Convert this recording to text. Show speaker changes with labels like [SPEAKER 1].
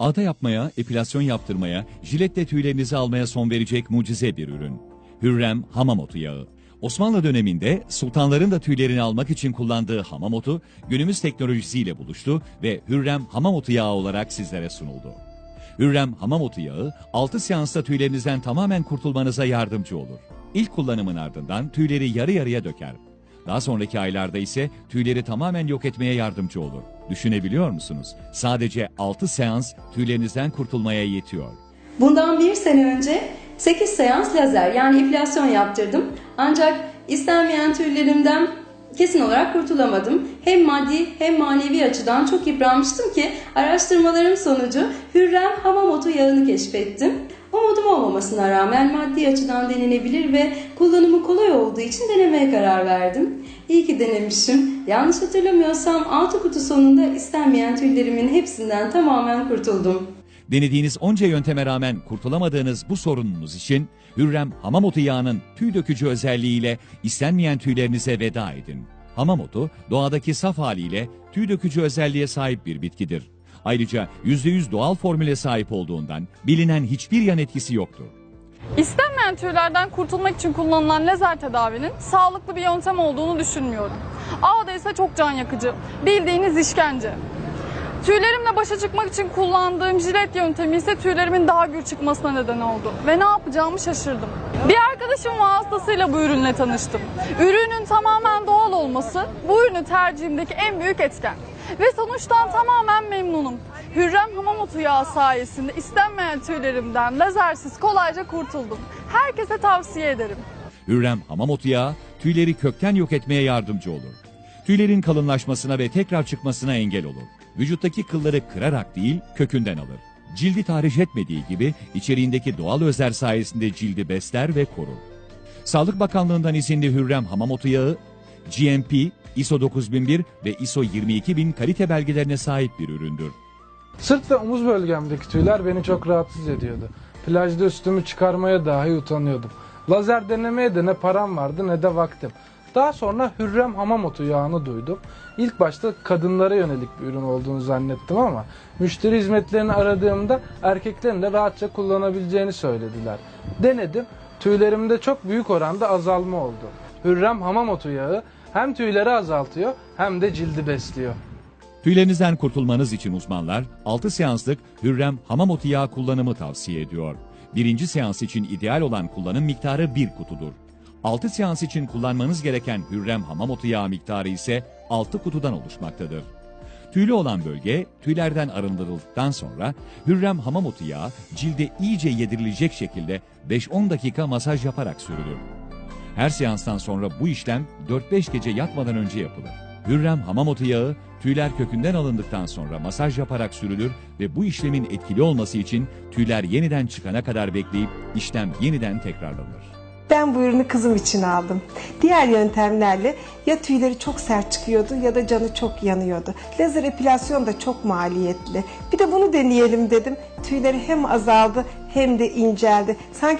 [SPEAKER 1] Ağda yapmaya, epilasyon yaptırmaya, jiletle tüylerinizi almaya son verecek mucize bir ürün. Hürrem hamam otu yağı. Osmanlı döneminde sultanların da tüylerini almak için kullandığı hamam otu günümüz teknolojisiyle buluştu ve Hürrem hamam otu yağı olarak sizlere sunuldu. Hürrem hamam otu yağı 6 seansta tüylerinizden tamamen kurtulmanıza yardımcı olur. İlk kullanımın ardından tüyleri yarı yarıya döker. Daha sonraki aylarda ise tüyleri tamamen yok etmeye yardımcı olur. Düşünebiliyor musunuz? Sadece 6 seans tüylerinizden kurtulmaya yetiyor.
[SPEAKER 2] Bundan bir sene önce 8 seans lazer yani epilasyon yaptırdım. Ancak istenmeyen tüylerimden kesin olarak kurtulamadım. Hem maddi hem manevi açıdan çok yıpranmıştım ki araştırmalarım sonucu Hürrem hamam otu yağını keşfettim. Olmamasına rağmen maddi açıdan denenebilir ve kullanımı kolay olduğu için denemeye karar verdim. İyi ki denemişim. Yanlış hatırlamıyorsam 6 kutu sonunda istenmeyen tüylerimin hepsinden tamamen kurtuldum.
[SPEAKER 1] Denediğiniz onca yönteme rağmen kurtulamadığınız bu sorununuz için Hürrem hamam otu yağının tüy dökücü özelliğiyle istenmeyen tüylerinize veda edin. Hamam otu doğadaki saf haliyle tüy dökücü özelliğe sahip bir bitkidir. Ayrıca %100 doğal formüle sahip olduğundan bilinen hiçbir yan etkisi yoktur.
[SPEAKER 3] İstenmeyen tüylerden kurtulmak için kullanılan lazer tedavinin sağlıklı bir yöntem olduğunu düşünmüyorum. Ağda ise çok can yakıcı. Bildiğiniz işkence. Tüylerimle başa çıkmak için kullandığım jilet yöntemi ise tüylerimin daha gür çıkmasına neden oldu. Ve ne yapacağımı şaşırdım. Bir arkadaşım vasıtasıyla bu ürünle tanıştım. Ürünün tamamen doğal olması bu ürünü tercihimdeki en büyük etken. Ve sonuçtan tamamen memnunum. Hürrem hamam otu yağı sayesinde istenmeyen tüylerimden lazersiz kolayca kurtuldum. Herkese tavsiye ederim.
[SPEAKER 1] Hürrem hamam otu yağı tüyleri kökten yok etmeye yardımcı olur. Tüylerin kalınlaşmasına ve tekrar çıkmasına engel olur. Vücuttaki kılları kırarak değil kökünden alır. Cildi tahriş etmediği gibi içeriğindeki doğal özler sayesinde cildi besler ve korur. Sağlık Bakanlığı'ndan izinli Hürrem hamam otu yağı, GMP, ISO 9001 ve ISO 22000 kalite belgelerine sahip bir üründür.
[SPEAKER 4] Sırt ve omuz bölgemdeki tüyler beni çok rahatsız ediyordu. Plajda üstümü çıkarmaya dahi utanıyordum. Lazer denemeye de ne param vardı ne de vaktim. Daha sonra Hürrem hamam otu yağını duydum. İlk başta kadınlara yönelik bir ürün olduğunu zannettim ama müşteri hizmetlerini aradığımda erkeklerin de rahatça kullanabileceğini söylediler. Denedim. Tüylerimde çok büyük oranda azalma oldu. Hürrem hamam otu yağı hem tüyleri azaltıyor hem de cildi besliyor.
[SPEAKER 1] Tüylerinizden kurtulmanız için uzmanlar 6 seanslık Hürrem hamam otu yağı kullanımı tavsiye ediyor. Birinci seans için ideal olan kullanım miktarı 1 kutudur. 6 seans için kullanmanız gereken Hürrem hamam otu yağı miktarı ise 6 kutudan oluşmaktadır. Tüylü olan bölge tüylerden arındırıldıktan sonra Hürrem hamam otu yağı cilde iyice yedirilecek şekilde 5-10 dakika masaj yaparak sürülür. Her seanstan sonra bu işlem 4-5 gece yatmadan önce yapılır. Hürrem hamam otu yağı tüyler kökünden alındıktan sonra masaj yaparak sürülür ve bu işlemin etkili olması için tüyler yeniden çıkana kadar bekleyip işlem yeniden tekrarlanır.
[SPEAKER 5] Ben bu ürünü kızım için aldım. Diğer yöntemlerle ya tüyleri çok sert çıkıyordu ya da canı çok yanıyordu. Lazer epilasyon da çok maliyetli. Bir de bunu deneyelim dedim. Tüyleri hem azaldı hem de inceldi. Sanki